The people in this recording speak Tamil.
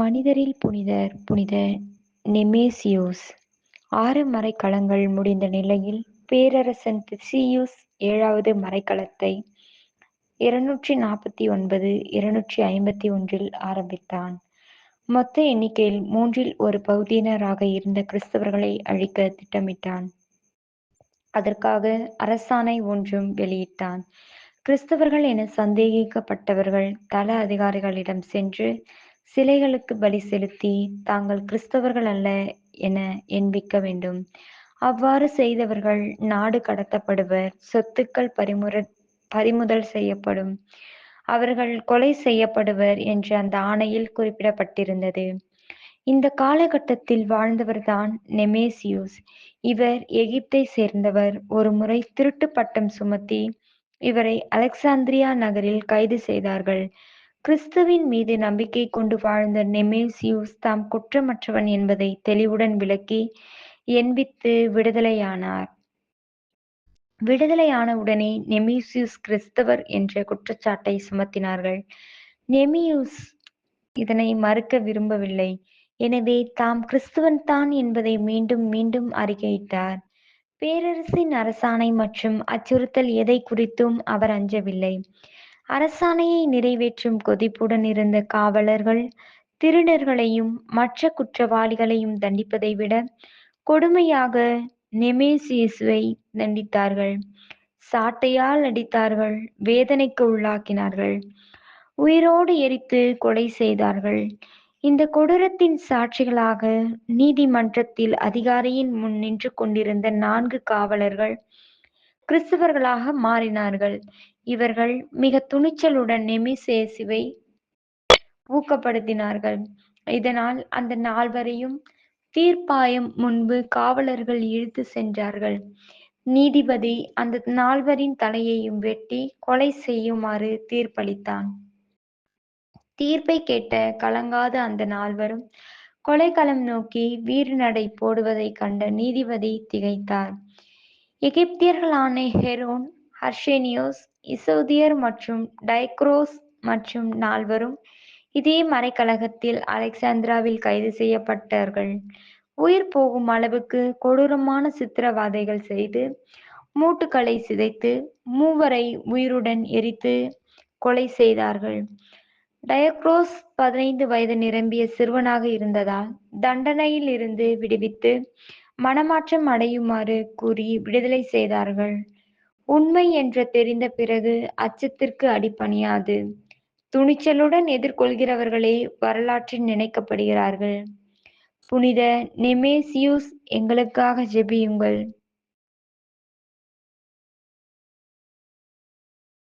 மனிதரில் புனிதர் புனித நெமேசியோஸ். ஆறு மறைக்களங்கள் முடிந்த நிலையில் பேரரசன் திசியூஸ் ஏழாவது மறைக்களத்தை இருநூற்றி நாற்பத்தி ஒன்பது இருநூற்றி ஐம்பத்தி ஒன்றில் ஆரம்பித்தான். மொத்த எண்ணிக்கையில் மூன்றில் ஒரு பகுதியினராக இருந்த கிறிஸ்தவர்களை அழிக்க திட்டமிட்டான். அதற்காக அரசாணை ஒன்றும் வெளியிட்டான். கிறிஸ்தவர்கள் என சந்தேகிக்கப்பட்டவர்கள் தல அதிகாரிகளிடம் சென்று சிலைகளுக்கு பலி செலுத்தி தாங்கள் கிறிஸ்தவர்கள் அல்ல என எண்பிக்க வேண்டும். அவ்வாறு செய்தவர்கள் நாடு கடத்தப்படுவர் சொத்துக்கள் பறிமுற பறிமுதல் செய்யப்படும். அவர்கள் கொலை செய்யப்படுவர் என்று அந்த ஆணையில் குறிப்பிடப்பட்டிருந்தது. இந்த காலகட்டத்தில் வாழ்ந்தவர்தான் நெமேசியூஸ். இவர் எகிப்தை சேர்ந்தவர். ஒரு முறை திருட்டு பட்டம் சுமத்தி இவரை அலெக்சாந்திரியா நகரில் கைது செய்தார்கள். கிறிஸ்துவின் மீது நம்பிக்கை கொண்டு வாழ்ந்த நெமேசியூஸ் தாம் குற்றமற்றவன் என்பதை தெளிவுடன் விளக்கி எண்பித்து விடுதலையானார். விடுதலையான உடனே நெமியூசியஸ் கிறிஸ்தவர் என்ற குற்றச்சாட்டை சுமத்தினார்கள். நெமியூஸ் இதனை மறுக்க விரும்பவில்லை. எனவே தாம் கிறிஸ்துவன் தான் என்பதை மீண்டும் மீண்டும் அறிக்கையிட்டார். பேரரசின் அரசாணை மற்றும் அச்சுறுத்தல் எதை குறித்தும் அவர் அஞ்சவில்லை. அரசாணையை நிறைவேற்றும் கொதிப்புடன் இருந்த காவலர்கள் திருடர்களையும் மற்ற குற்றவாளிகளையும் தண்டிப்பதை விட கொடுமையாக நெமேசியஸுவை தண்டித்தார்கள். சாட்டையால் அடித்தார்கள் வேதனைக்கு உள்ளாக்கினார்கள் உயிரோடு எரித்து கொலை செய்தார்கள். இந்த கொடூரத்தின் சாட்சிகளாக நீதிமன்றத்தில் அதிகாரியின் முன் நின்று கொண்டிருந்த நான்கு காவலர்கள் கிறிஸ்தவர்களாக மாறினார்கள். இவர்கள் மிக துணிச்சலுடன் நெமிசேசுவை ஊக்கப்படுத்தினார்கள். இதனால் அந்த நால்வரையும் தீர்ப்பாயம் முன்பு காவலர்கள் இழுத்து சென்றார்கள். நீதிபதி அந்த நால்வரின் தலையையும் வெட்டி கொலை செய்யுமாறு தீர்ப்பளித்தான். தீர்ப்பை கேட்ட கலங்காத அந்த நால்வரும் கொலைக்களம் நோக்கி வீறுநடை போடுவதைக் கண்ட நீதிபதி திகைத்தார். எகிப்தியர்களான ஹெரோன் ஹர்ஷேனியோஸ் இசோதியர் மற்றும் டைக்ரோஸ் மற்றும் நால்வரும் இதே மறைக்கழகத்தில் அலெக்சாந்திராவில் கைது செய்யப்பட்டார்கள் உயிர் போகும் அளவுக்கு கொடூரமான சித்திரவாதைகள் செய்து மூட்டுக்களை சிதைத்து மூவரை உயிருடன் எரித்து கொலை செய்தார்கள். டயக்ரோஸ் பதினைந்து வயது நிரம்பிய சிறுவனாக இருந்ததால் தண்டனையில் இருந்து விடுவித்து மனமாற்றம் அடையுமாறு கூறி விடுதலை செய்தார்கள். உண்மை என்று தெரிந்த பிறகு அச்சத்திற்கு அடிப்பணியாது துணிச்சலுடன் எதிர்கொள்கிறவர்களே வரலாற்றில் நினைக்கப்படுகிறார்கள். புனித நெமேசியூஸ் எங்களுக்காக ஜெபியுங்கள்.